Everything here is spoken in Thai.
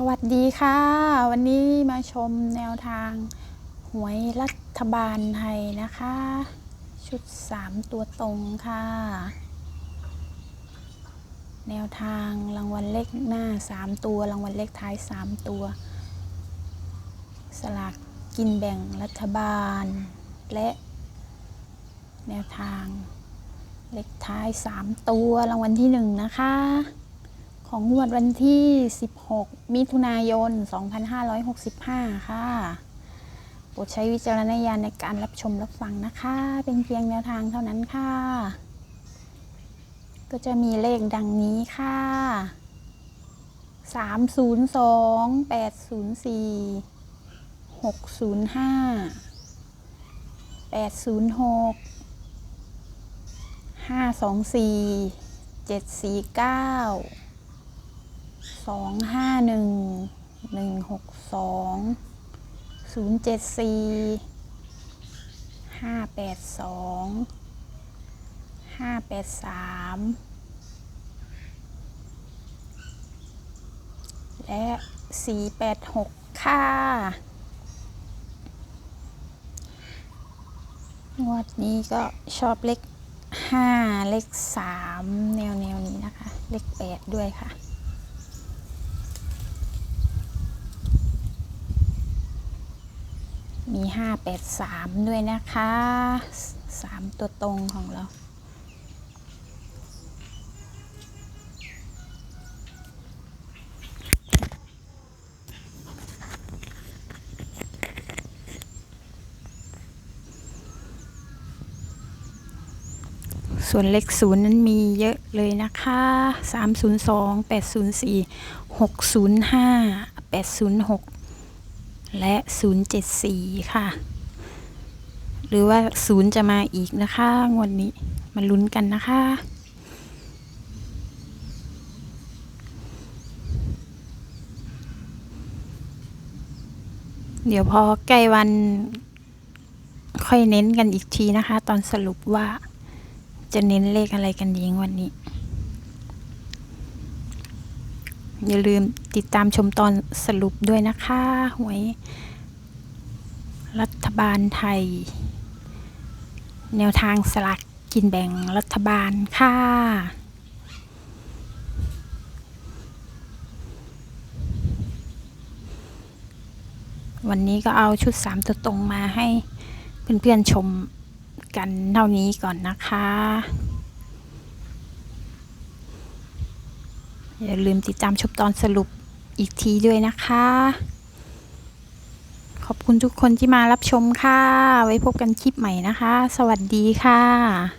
สวัสดีค่ะ วันนี้มาชมแนวทางหวยรัฐบาลไทยนะคะ ชุด 3 ตัวตรงค่ะ แนวทางรางวัลเลขหน้า 3 ตัวรางวัลเลขท้าย 3 ตัว สลากกินแบ่งรัฐบาล และแนวทางเลขท้าย 3 ตัวรางวัลที่ 1 นะคะ ของงวดวันที่ 16 มิถุนายน 2565 ค่ะ โปรดใช้วิจารณญาณในการรับชมรับฟังนะคะ เป็นเพียงแนวทางเท่านั้นค่ะ ก็จะมีเลขดังนี้ค่ะ 302 804 605 806 524 749 สองห้าหนึ่งหนึ่งหกสองศูนย์เจ็ดสี่ห้าแปดสองห้าแปดสามและสี่แปดหกค่ะ งวดนี้ก็ชอบเลขห้าเลขสามแนวแนวนี้นะคะ เลขแปดด้วยค่ะ มีห้าแปดสามด้วยนะคะสามตัวตรงของเรา ส่วนเลขศูนย์นั้นมีเยอะเลยนะคะ 302 804 605 806 และ 074 ค่ะ หรือว่า 0 จะมาอีกนะคะ งวดนี้ มาลุ้นกันนะคะ เดี๋ยวพอใกล้วันค่อยเน้นกันอีกทีนะคะ ตอนสรุปว่าจะเน้นเลขอะไรกันดีงวันนี้ อย่าลืมติดตามชมตอนสรุปด้วยนะคะ หวย รัฐบาลไทย แนวทางสลากกินแบ่งรัฐบาลค่ะ วันนี้ก็เอาชุด 3 ตัวตรงมาให้เพื่อนๆชมกันเท่านี้ก่อนนะคะ อย่าลืมติดตามชมตอนสรุปอีกทีด้วยนะคะ ขอบคุณทุกคนที่มารับชมค่ะ ไว้พบกันคลิปใหม่นะคะ สวัสดีค่ะ